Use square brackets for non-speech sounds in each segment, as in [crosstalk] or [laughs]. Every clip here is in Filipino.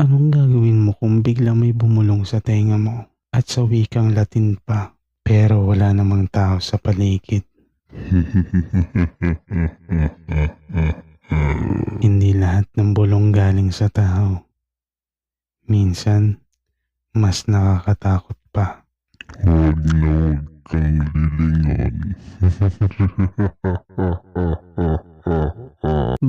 Anong gagawin mo kung biglang may bumulong sa tenga mo at sa wikang Latin pa pero wala namang tao sa paligid? [laughs] Hindi lahat ng bulong galing sa tao. Minsan, mas nakakatakot pa. Huwag na huwag kang lilingon. [laughs]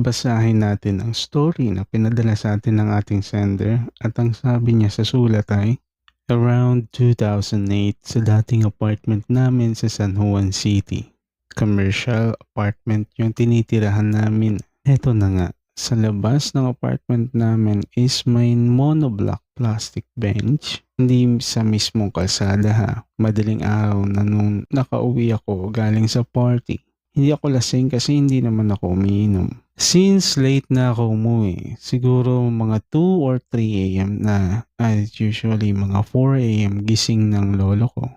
Basahin natin ang story na pinadala sa atin ng ating sender at ang sabi niya sa sulat ay Around 2008 sa dating apartment namin sa San Juan City. Commercial apartment yung tinitirahan namin. Eto na nga, sa labas ng apartment namin is may monoblock plastic bench. Hindi sa mismong kalsada ha. Madaling araw na nung nakauwi ako galing sa party. Hindi ako lasing kasi hindi naman ako umiinom. Since late na ako umuwi, siguro mga 2 or 3 a.m. na, at usually mga 4 a.m. gising ng lolo ko.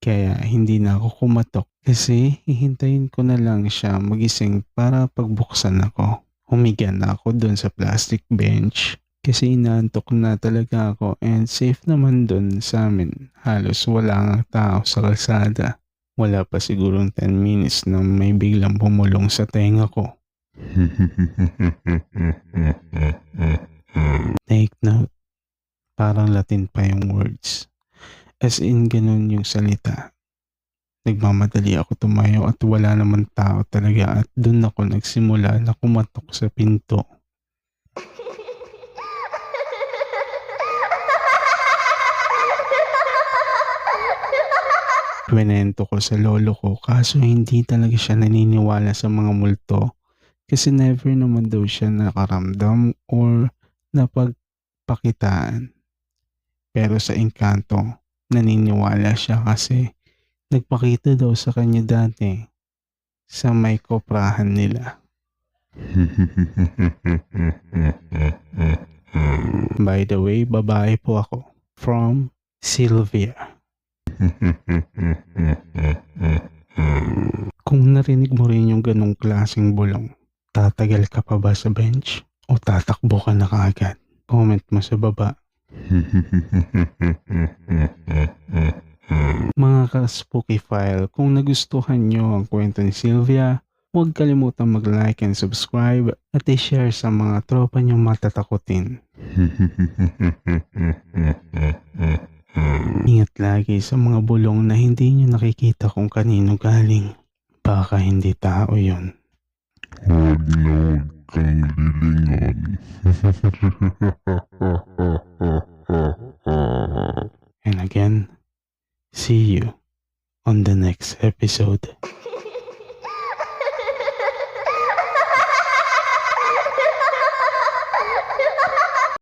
Kaya hindi na ako kumatok kasi hihintayin ko na lang siya magising para pagbuksan ako. Humiga na ako doon sa plastic bench kasi inaantok na talaga ako and safe naman doon sa amin. Halos wala nga tao sa kalsada. Wala pa sigurong 10 minutes na may biglang pumulong sa tenga ko. [laughs] Take note. Parang Latin pa yung words. As in, ganun yung salita. Nagmamadali ako tumayo at wala naman tao talaga at dun ako nagsimula na kumatok sa pinto. [laughs] Kwento ko sa lolo ko kaso hindi talaga siya naniniwala sa mga multo kasi never naman daw siya nakaramdam or napagpakitaan. Pero sa engkanto, naniniwala siya kasi nagpakita daw sa kanya dati sa may koprahan nila. [laughs] By the way, babae po ako. From Sylvia. Kung narinig mo rin yung ganong klaseng bulong, tatagal ka pa ba sa bench? O tatakbo ka na kaagad? Comment mo sa baba. Mga ka-spooky file, kung nagustuhan nyo ang kwento ni Sylvia, huwag kalimutang mag-like and subscribe at i-share sa mga tropa nyong matatakutin. Ingat lagi sa mga bulong na hindi nyo nakikita kung kanino galing. Baka hindi tao yon. Huwag na huwag kang lilingon. And again, see you on the next episode. [laughs]